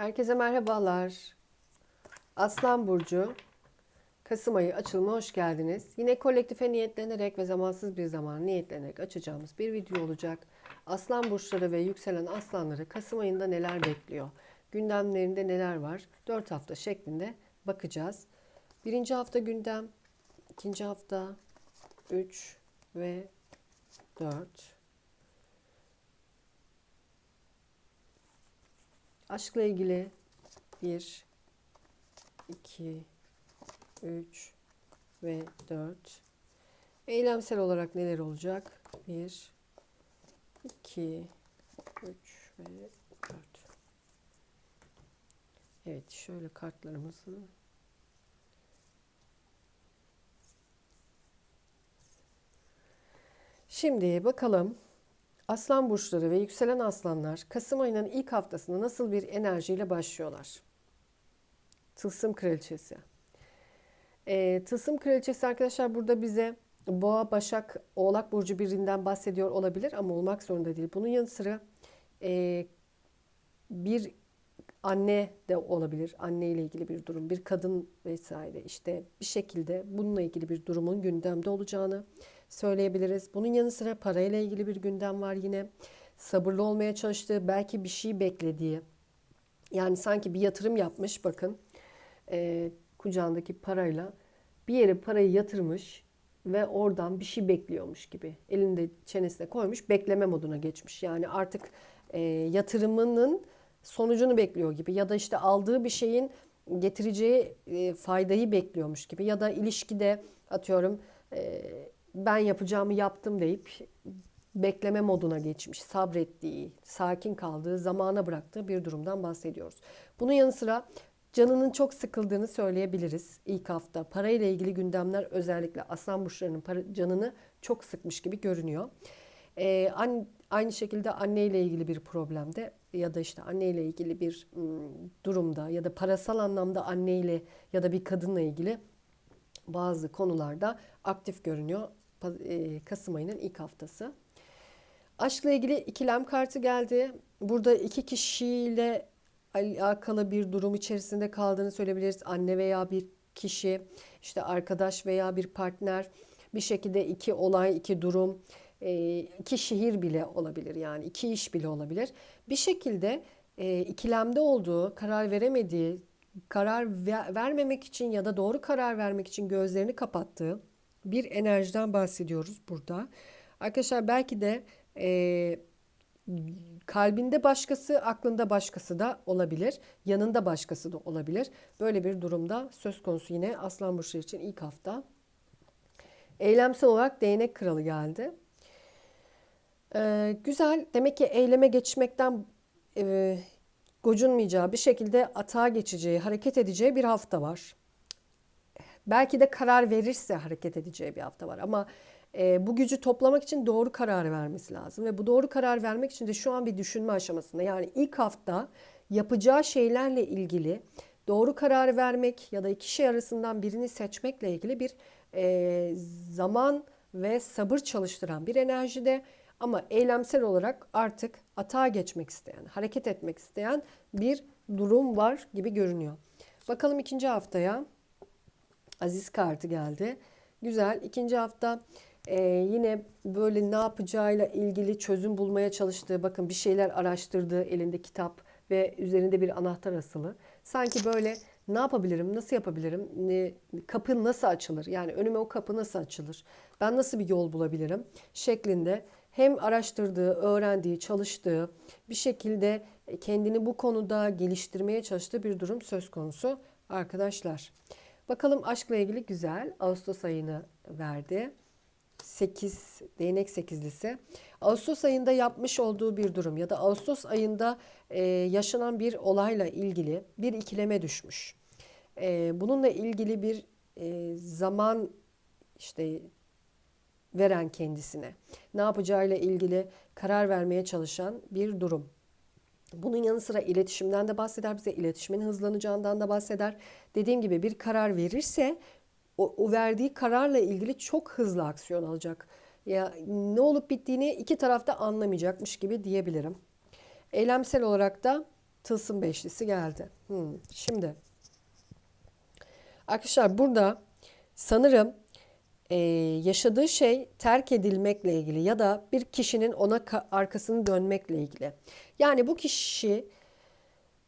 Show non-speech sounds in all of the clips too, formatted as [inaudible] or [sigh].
Herkese merhabalar. Aslan Burcu, Kasım ayı açılımına hoş geldiniz. Yine kolektife niyetlenerek ve zamansız bir zaman niyetlenerek açacağımız bir video olacak. Aslan burçları ve yükselen aslanları Kasım ayında neler bekliyor? Gündemlerinde neler var? 4 hafta şeklinde bakacağız. Birinci hafta gündem, ikinci hafta 3 ve 4. Aşkla ilgili 1, 2, 3 ve 4. Eylemsel olarak neler olacak? 1, 2, 3 ve 4. Evet şöyle kartlarımızı Şimdi bakalım Aslan burçları ve yükselen aslanlar Kasım ayının ilk haftasında nasıl bir enerjiyle başlıyorlar? Tılsım kraliçesi. E, Tılsım kraliçesi arkadaşlar burada bize Boğa, Başak, Oğlak burcu birinden bahsediyor olabilir ama olmak zorunda değil. Bunun yanı sıra e, bir anne de olabilir. Anne ile ilgili bir durum, bir kadın vesaire işte bir şekilde bununla ilgili bir durumun gündemde olacağını söyleyebiliriz. Bunun yanı sıra parayla ilgili bir gündem var yine. Sabırlı olmaya çalıştığı, belki bir şey beklediği. Yani sanki bir yatırım yapmış bakın. E, kucağındaki parayla bir yere parayı yatırmış ve oradan bir şey bekliyormuş gibi. Elinde çenesine koymuş, bekleme moduna geçmiş. Yani artık e, yatırımının sonucunu bekliyor gibi ya da işte aldığı bir şeyin getireceği e, faydayı bekliyormuş gibi ya da ilişkide atıyorum e, ben yapacağımı yaptım deyip bekleme moduna geçmiş, sabrettiği, sakin kaldığı, zamana bıraktığı bir durumdan bahsediyoruz. Bunun yanı sıra canının çok sıkıldığını söyleyebiliriz ilk hafta. Parayla ilgili gündemler özellikle aslan burçlarının para, canını çok sıkmış gibi görünüyor. Ee, aynı şekilde anneyle ilgili bir problemde ya da işte anneyle ilgili bir durumda ya da parasal anlamda anneyle ya da bir kadınla ilgili bazı konularda aktif görünüyor Kasım ayının ilk haftası. Aşkla ilgili ikilem kartı geldi. Burada iki kişiyle alakalı bir durum içerisinde kaldığını söyleyebiliriz. Anne veya bir kişi, işte arkadaş veya bir partner, bir şekilde iki olay, iki durum, e, iki şehir bile olabilir yani iki iş bile olabilir. Bir şekilde e, ikilemde olduğu, karar veremediği, karar vermemek için ya da doğru karar vermek için gözlerini kapattığı bir enerjiden bahsediyoruz burada. Arkadaşlar belki de e, kalbinde başkası, aklında başkası da olabilir. Yanında başkası da olabilir. Böyle bir durumda söz konusu yine Aslan Burçları için ilk hafta. Eylemsel olarak değnek kralı geldi. Ee, güzel. Demek ki eyleme geçmekten e, gocunmayacağı, bir şekilde atağa geçeceği, hareket edeceği bir hafta var. Belki de karar verirse hareket edeceği bir hafta var ama e, bu gücü toplamak için doğru karar vermesi lazım ve bu doğru karar vermek için de şu an bir düşünme aşamasında. Yani ilk hafta yapacağı şeylerle ilgili doğru karar vermek ya da iki şey arasından birini seçmekle ilgili bir e, zaman ve sabır çalıştıran bir enerjide ama eylemsel olarak artık atağa geçmek isteyen, hareket etmek isteyen bir durum var gibi görünüyor. Bakalım ikinci haftaya. Aziz kartı geldi. Güzel. İkinci hafta e, yine böyle ne yapacağıyla ilgili çözüm bulmaya çalıştığı, bakın bir şeyler araştırdığı elinde kitap ve üzerinde bir anahtar asılı. Sanki böyle ne yapabilirim, nasıl yapabilirim, ne, kapı nasıl açılır, yani önüme o kapı nasıl açılır, ben nasıl bir yol bulabilirim şeklinde hem araştırdığı, öğrendiği, çalıştığı bir şekilde kendini bu konuda geliştirmeye çalıştığı bir durum söz konusu arkadaşlar. Bakalım aşkla ilgili güzel. Ağustos ayını verdi. 8 değnek sekizlisi. Ağustos ayında yapmış olduğu bir durum ya da Ağustos ayında e, yaşanan bir olayla ilgili bir ikileme düşmüş. E, bununla ilgili bir e, zaman işte veren kendisine. Ne yapacağıyla ilgili karar vermeye çalışan bir durum. Bunun yanı sıra iletişimden de bahseder bize, iletişimin hızlanacağından da bahseder. Dediğim gibi bir karar verirse o, o verdiği kararla ilgili çok hızlı aksiyon alacak. Ya ne olup bittiğini iki tarafta anlamayacakmış gibi diyebilirim. Eylemsel olarak da Tılsım beşlisi geldi. Hmm, Şimdi arkadaşlar burada sanırım e, yaşadığı şey terk edilmekle ilgili ya da bir kişinin ona ka- arkasını dönmekle ilgili. Yani bu kişi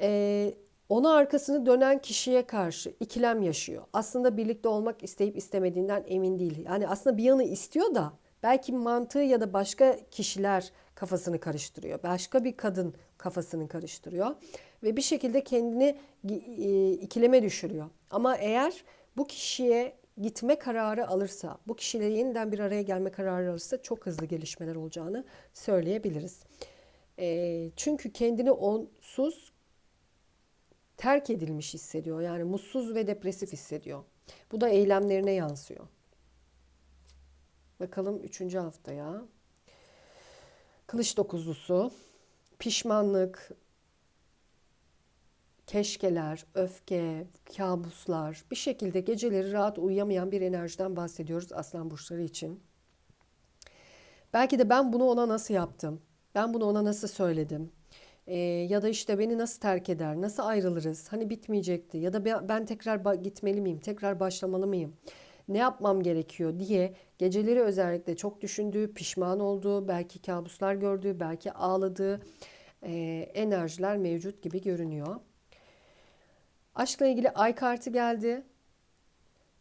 e, ona arkasını dönen kişiye karşı ikilem yaşıyor. Aslında birlikte olmak isteyip istemediğinden emin değil. Yani aslında bir yanı istiyor da belki mantığı ya da başka kişiler kafasını karıştırıyor. Başka bir kadın kafasını karıştırıyor ve bir şekilde kendini e, ikileme düşürüyor. Ama eğer bu kişiye gitme kararı alırsa, bu kişiyle yeniden bir araya gelme kararı alırsa çok hızlı gelişmeler olacağını söyleyebiliriz. E, çünkü kendini onsuz terk edilmiş hissediyor. Yani mutsuz ve depresif hissediyor. Bu da eylemlerine yansıyor. Bakalım üçüncü haftaya. Kılıç dokuzlusu, pişmanlık, keşkeler, öfke, kabuslar, bir şekilde geceleri rahat uyuyamayan bir enerjiden bahsediyoruz aslan burçları için. Belki de ben bunu ona nasıl yaptım? Ben bunu ona nasıl söyledim? Ee, ya da işte beni nasıl terk eder? Nasıl ayrılırız? Hani bitmeyecekti. Ya da ben tekrar gitmeli miyim? Tekrar başlamalı mıyım? Ne yapmam gerekiyor diye geceleri özellikle çok düşündüğü, pişman olduğu, belki kabuslar gördüğü, belki ağladığı e, enerjiler mevcut gibi görünüyor. Aşkla ilgili ay kartı geldi.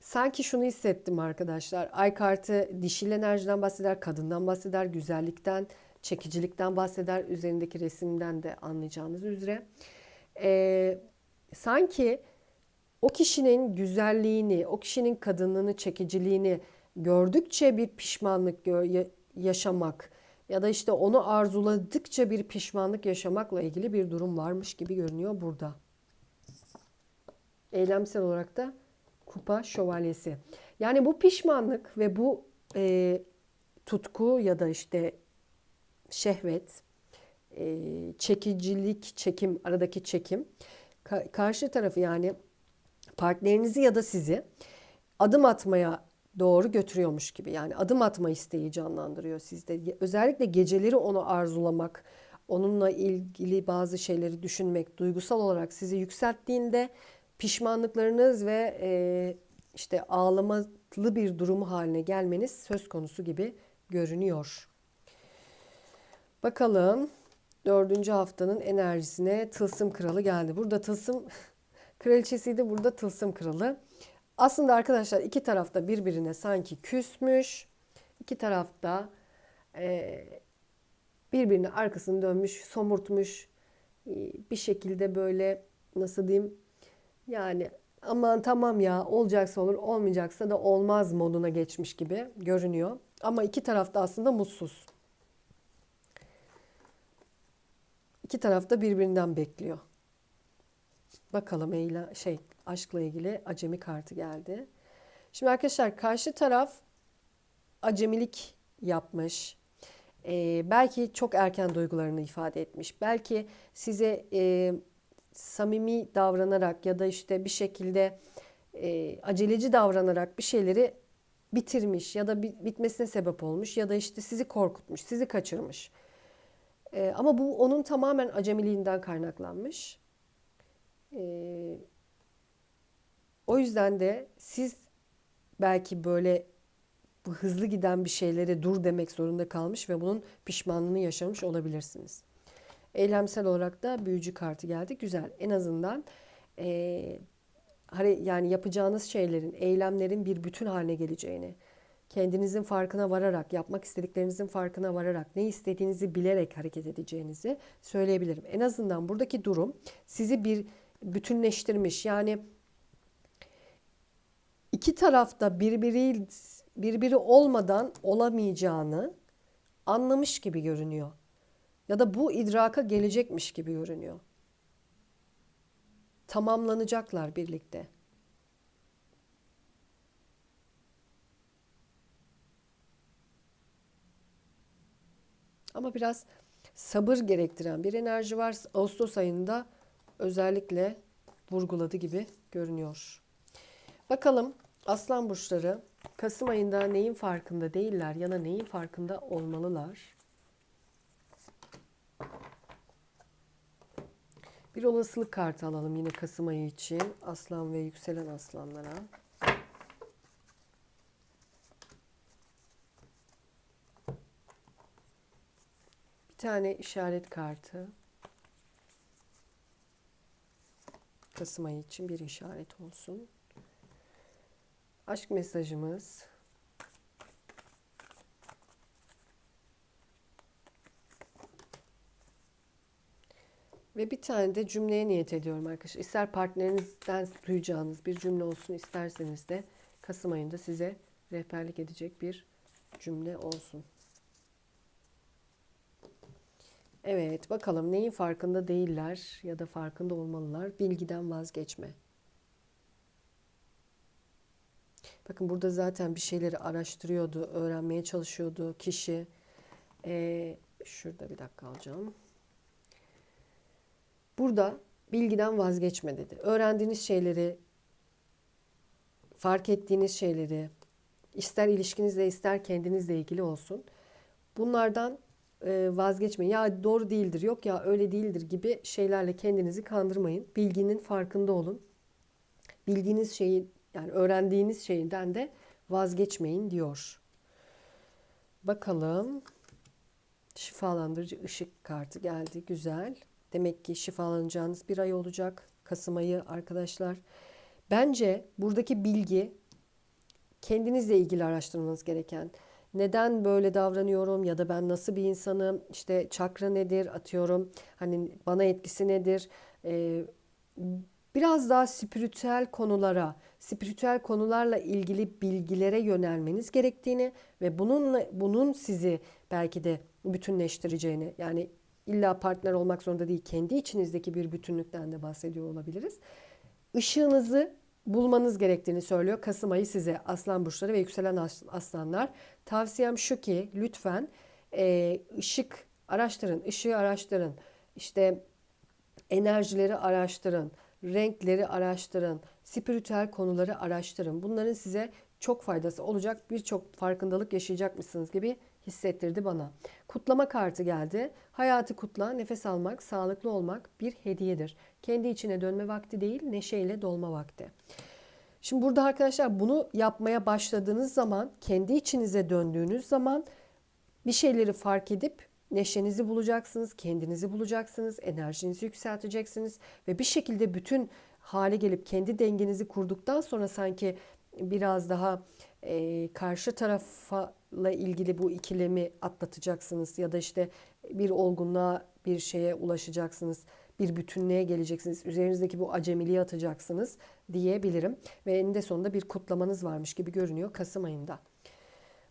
Sanki şunu hissettim arkadaşlar. Ay kartı dişil enerjiden bahseder, kadından bahseder, güzellikten, çekicilikten bahseder. Üzerindeki resimden de anlayacağınız üzere. Ee, sanki o kişinin güzelliğini, o kişinin kadınlığını, çekiciliğini gördükçe bir pişmanlık yaşamak ya da işte onu arzuladıkça bir pişmanlık yaşamakla ilgili bir durum varmış gibi görünüyor burada. Eylemsel olarak da kupa şövalyesi. Yani bu pişmanlık ve bu e, tutku ya da işte şehvet, e, çekicilik, çekim, aradaki çekim ka- karşı tarafı yani partnerinizi ya da sizi adım atmaya doğru götürüyormuş gibi. Yani adım atma isteği canlandırıyor sizde. Özellikle geceleri onu arzulamak, onunla ilgili bazı şeyleri düşünmek, duygusal olarak sizi yükselttiğinde pişmanlıklarınız ve e, işte ağlamalı bir durumu haline gelmeniz söz konusu gibi görünüyor. Bakalım dördüncü haftanın enerjisine tılsım kralı geldi. Burada tılsım [laughs] kraliçesiydi, burada tılsım kralı. Aslında arkadaşlar iki tarafta birbirine sanki küsmüş. İki tarafta e, birbirine arkasını dönmüş, somurtmuş. E, bir şekilde böyle nasıl diyeyim yani aman tamam ya olacaksa olur olmayacaksa da olmaz moduna geçmiş gibi görünüyor. Ama iki tarafta aslında mutsuz. İki tarafta birbirinden bekliyor. Bakalım eyle şey aşkla ilgili acemi kartı geldi. Şimdi arkadaşlar karşı taraf acemilik yapmış. Ee, belki çok erken duygularını ifade etmiş. Belki size e, samimi davranarak ya da işte bir şekilde e, aceleci davranarak bir şeyleri bitirmiş ya da bitmesine sebep olmuş ya da işte sizi korkutmuş, sizi kaçırmış. E, ama bu onun tamamen acemiliğinden kaynaklanmış. E, o yüzden de siz belki böyle bu hızlı giden bir şeylere dur demek zorunda kalmış ve bunun pişmanlığını yaşamış olabilirsiniz. Eylemsel olarak da büyücü kartı geldi. Güzel. En azından e, yani yapacağınız şeylerin, eylemlerin bir bütün haline geleceğini, kendinizin farkına vararak, yapmak istediklerinizin farkına vararak, ne istediğinizi bilerek hareket edeceğinizi söyleyebilirim. En azından buradaki durum sizi bir bütünleştirmiş. Yani iki tarafta birbiri birbiri olmadan olamayacağını anlamış gibi görünüyor ya da bu idraka gelecekmiş gibi görünüyor. Tamamlanacaklar birlikte. Ama biraz sabır gerektiren bir enerji var. Ağustos ayında özellikle vurguladı gibi görünüyor. Bakalım aslan burçları Kasım ayında neyin farkında değiller ya da neyin farkında olmalılar? Bir olasılık kartı alalım yine Kasım ayı için. Aslan ve yükselen aslanlara. Bir tane işaret kartı. Kasım ayı için bir işaret olsun. Aşk mesajımız. Ve bir tane de cümleye niyet ediyorum arkadaşlar. İster partnerinizden duyacağınız bir cümle olsun, isterseniz de Kasım ayında size rehberlik edecek bir cümle olsun. Evet, bakalım neyin farkında değiller ya da farkında olmalılar? Bilgiden vazgeçme. Bakın burada zaten bir şeyleri araştırıyordu, öğrenmeye çalışıyordu kişi. Ee, şurada bir dakika alacağım. Burada bilgiden vazgeçme dedi. Öğrendiğiniz şeyleri, fark ettiğiniz şeyleri, ister ilişkinizle ister kendinizle ilgili olsun. Bunlardan e, vazgeçmeyin. Ya doğru değildir, yok ya öyle değildir gibi şeylerle kendinizi kandırmayın. Bilginin farkında olun. Bildiğiniz şeyi yani öğrendiğiniz şeyden de vazgeçmeyin diyor. Bakalım. Şifalandırıcı ışık kartı geldi. Güzel. Demek ki şifalanacağınız bir ay olacak. Kasım ayı arkadaşlar. Bence buradaki bilgi kendinizle ilgili araştırmanız gereken. Neden böyle davranıyorum ya da ben nasıl bir insanım? İşte çakra nedir atıyorum. Hani bana etkisi nedir? Ee, biraz daha spiritüel konulara, spiritüel konularla ilgili bilgilere yönelmeniz gerektiğini ve bununla bunun sizi belki de bütünleştireceğini yani illa partner olmak zorunda değil kendi içinizdeki bir bütünlükten de bahsediyor olabiliriz. Işığınızı bulmanız gerektiğini söylüyor Kasım ayı size aslan burçları ve yükselen aslanlar. Tavsiyem şu ki lütfen e, ışık araştırın, ışığı araştırın. İşte enerjileri araştırın, renkleri araştırın, spiritüel konuları araştırın. Bunların size çok faydası olacak, birçok farkındalık yaşayacakmışsınız gibi hissettirdi bana. Kutlama kartı geldi. Hayatı kutla, nefes almak, sağlıklı olmak bir hediyedir. Kendi içine dönme vakti değil, neşeyle dolma vakti. Şimdi burada arkadaşlar bunu yapmaya başladığınız zaman, kendi içinize döndüğünüz zaman bir şeyleri fark edip neşenizi bulacaksınız, kendinizi bulacaksınız, enerjinizi yükselteceksiniz ve bir şekilde bütün hale gelip kendi dengenizi kurduktan sonra sanki biraz daha e, karşı tarafa ilgili bu ikilemi atlatacaksınız ya da işte bir olgunluğa bir şeye ulaşacaksınız. Bir bütünlüğe geleceksiniz. Üzerinizdeki bu acemiliği atacaksınız diyebilirim. Ve eninde sonunda bir kutlamanız varmış gibi görünüyor Kasım ayında.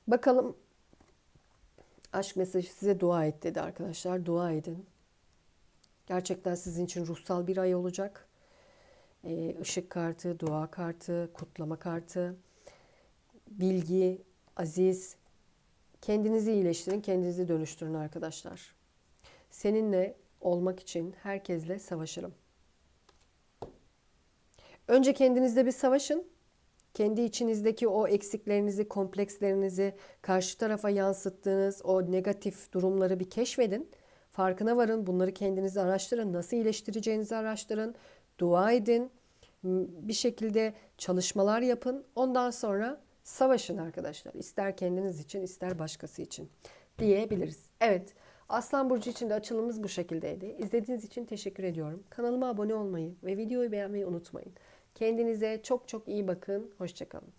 Bakalım aşk mesajı size dua et dedi arkadaşlar. Dua edin. Gerçekten sizin için ruhsal bir ay olacak. Işık kartı, dua kartı, kutlama kartı, bilgi, aziz, Kendinizi iyileştirin, kendinizi dönüştürün arkadaşlar. Seninle olmak için herkesle savaşırım. Önce kendinizle bir savaşın. Kendi içinizdeki o eksiklerinizi, komplekslerinizi karşı tarafa yansıttığınız o negatif durumları bir keşfedin. Farkına varın. Bunları kendinizi araştırın. Nasıl iyileştireceğinizi araştırın. Dua edin. Bir şekilde çalışmalar yapın. Ondan sonra Savaşın arkadaşlar. İster kendiniz için ister başkası için diyebiliriz. Evet. Aslan Burcu için de açılımımız bu şekildeydi. İzlediğiniz için teşekkür ediyorum. Kanalıma abone olmayı ve videoyu beğenmeyi unutmayın. Kendinize çok çok iyi bakın. Hoşçakalın.